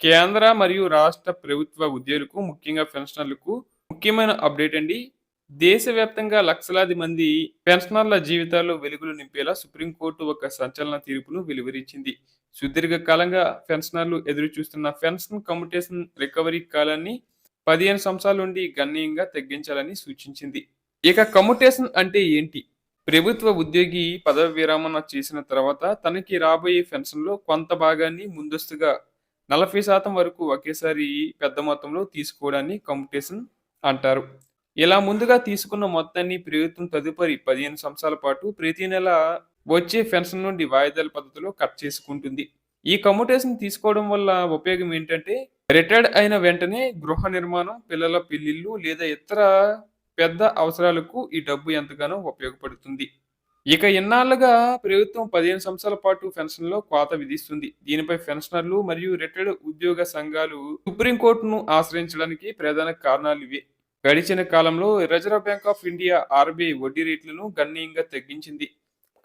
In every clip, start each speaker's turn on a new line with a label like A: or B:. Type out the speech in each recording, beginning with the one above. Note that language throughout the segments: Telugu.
A: కేంద్ర మరియు రాష్ట్ర ప్రభుత్వ ఉద్యోగులకు ముఖ్యంగా పెన్షనర్లకు ముఖ్యమైన అప్డేట్ అండి. దేశవ్యాప్తంగా లక్షలాది మంది పెన్షనర్ల జీవితాల్లో వెలుగులు నింపేలా సుప్రీంకోర్టు ఒక సంచలన తీర్పును వెలువరించింది. సుదీర్ఘకాలంగా పెన్షనర్లు ఎదురు చూస్తున్న పెన్షన్ కమ్యూటేషన్ రికవరీ కాలాన్ని పదిహేను సంవత్సరాల నుండి గణనీయంగా తగ్గించాలని సూచించింది. ఇక కమ్యూటేషన్ అంటే ఏంటి? ప్రభుత్వ ఉద్యోగి పదవి విరమణ చేసిన తర్వాత తనకి రాబోయే పెన్షన్లో కొంత భాగాన్ని ముందస్తుగా నలభై శాతం వరకు ఒకేసారి పెద్ద మొత్తంలో తీసుకోవడాన్ని కంపిటీషన్ అంటారు. ఇలా ముందుగా తీసుకున్న మొత్తాన్ని ప్రభుత్వం తదుపరి పదిహేను సంవత్సరాల పాటు ప్రతి నెల వచ్చే పెన్షన్ నుండి వాయిదాల పద్ధతిలో కట్ చేసుకుంటుంది. ఈ కమ్యూటేషన్ తీసుకోవడం వల్ల ఉపయోగం ఏంటంటే రిటైర్డ్ అయిన వెంటనే గృహ నిర్మాణం పిల్లల పెళ్ళిళ్ళు లేదా ఇతర పెద్ద అవసరాలకు ఈ డబ్బు ఎంతగానో ఉపయోగపడుతుంది. ఇక ఇన్నాళ్ళుగా ప్రభుత్వం పదిహేను సంవత్సరాల పాటు పెన్షన్లో కోత విధిస్తుంది. దీనిపై పెన్షనర్లు మరియు రిటైర్డ్ ఉద్యోగ సంఘాలు సుప్రీంకోర్టును ఆశ్రయించడానికి ప్రధాన కారణాలు ఇవే. గడిచిన కాలంలో reserve bank of India RBI వడ్డీ రేట్లను గణనీయంగా తగ్గించింది.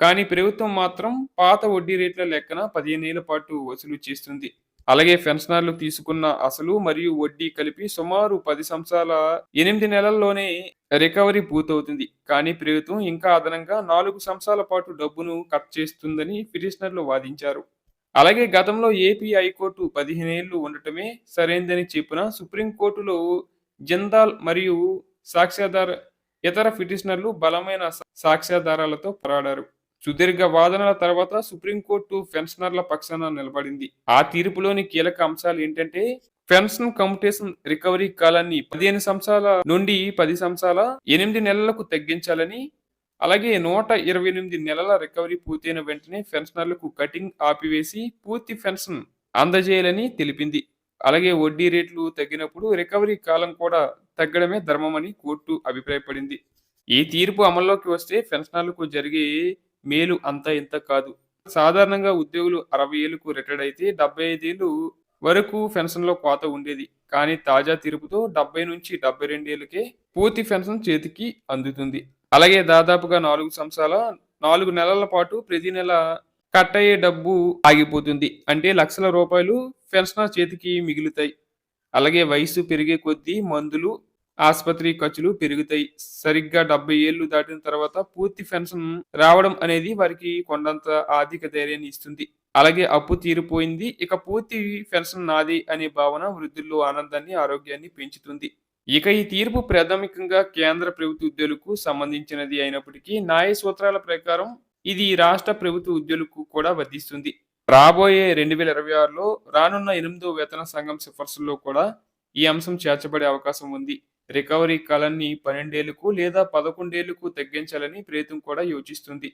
A: కానీ ప్రభుత్వం మాత్రం పాత వడ్డీ రేట్ల లెక్కన పదిహేను ఏళ్ళ పాటు వసూలు చేస్తుంది. అలాగే పెన్షనర్లు తీసుకున్న అసలు మరియు వడ్డీ కలిపి సుమారు పది సంవత్సరాల ఎనిమిది నెలల్లోనే రికవరీ పూర్తవుతుంది. కానీ ప్రభుత్వం ఇంకా అదనంగా నాలుగు సంవత్సరాల పాటు డబ్బును కట్ చేస్తుందని పిటిషనర్లు వాదించారు. అలాగే గతంలో ఏపీ హైకోర్టు పదిహేనేళ్ళు ఉండటమే సరైందని చెప్పిన సుప్రీంకోర్టులో జిందాల్ మరియు సాక్ష్యాధార ఇతర పిటిషనర్లు బలమైన సాక్ష్యాధారాలతో పోరాడారు. సుదీర్ఘ వాదనల తర్వాత సుప్రీంకోర్టు పెన్షనర్ల పక్షాన నిలబడింది. ఆ తీర్పులోని కీలక అంశాలు ఏంటంటే పెన్షన్ కమ్యూటేషన్ రికవరీ కాలాన్ని పదిహేను సంవత్సరాల నుండి పది సంవత్సరాల ఎనిమిది నెలలకు తగ్గించాలని అలాగే నూట ఇరవై ఎనిమిది నెలల రికవరీ పూర్తయిన వెంటనే పెన్షనర్లకు కటింగ్ ఆపివేసి పూర్తి పెన్షన్ అందజేయాలని తెలిపింది. అలాగే వడ్డీ రేట్లు తగ్గినప్పుడు రికవరీ కాలం కూడా తగ్గడమే ధర్మమని కోర్టు అభిప్రాయపడింది. ఈ తీర్పు అమల్లోకి వస్తే పెన్షనర్లకు జరిగే మేలు అంత ఇంత కాదు. సాధారణంగా ఉద్యోగులు అరవై ఏళ్ళకు రిటైర్డ్ అయితే డెబ్బై ఐదేళ్ళు వరకు పెన్షన్లో కోత ఉండేది. కానీ తాజా తీర్పుతో డెబ్బై నుంచి డెబ్బై రెండేళ్ళకే పూర్తి పెన్షన్ చేతికి అందుతుంది. అలాగే దాదాపుగా నాలుగు సంవత్సరాల నాలుగు నెలల పాటు ప్రతి నెల కట్ అయ్యే డబ్బు ఆగిపోతుంది. అంటే లక్షల రూపాయలు పెన్షనర్ చేతికి మిగులుతాయి. అలాగే వయసు పెరిగే కొద్దీ మందులు ఆసుపత్రి ఖర్చులు పెరుగుతాయి. సరిగ్గా డెబ్బై ఏళ్ళు దాటిన తర్వాత పూర్తి పెన్షన్ రావడం అనేది వారికి కొండంత ఆర్థిక ధైర్యాన్ని ఇస్తుంది. అలాగే అప్పు తీరిపోయింది. ఇక పూర్తి పెన్షన్ నాది అనే భావన వృద్ధుల్లో ఆనందాన్ని ఆరోగ్యాన్ని పెంచుతుంది. ఇక ఈ తీర్పు ప్రాథమికంగా కేంద్ర ప్రభుత్వ ఉద్యోగులకు సంబంధించినది అయినప్పటికీ న్యాయ సూత్రాల ప్రకారం ఇది రాష్ట్ర ప్రభుత్వ ఉద్యోగులకు కూడా వర్ధిస్తుంది రాబోయే రెండు వేల ఇరవై ఆరులో రానున్న ఎనిమిదో వేతన సంఘం సిఫార్సుల్లో కూడా ఈ అంశం చేర్చబడే అవకాశం ఉంది. రికవరీ కాలాన్ని పన్నెండేళ్ళకు లేదా పదకొండేళ్ళకు తగ్గించాలని ప్రభుత్వం కూడా యోచిస్తుంది.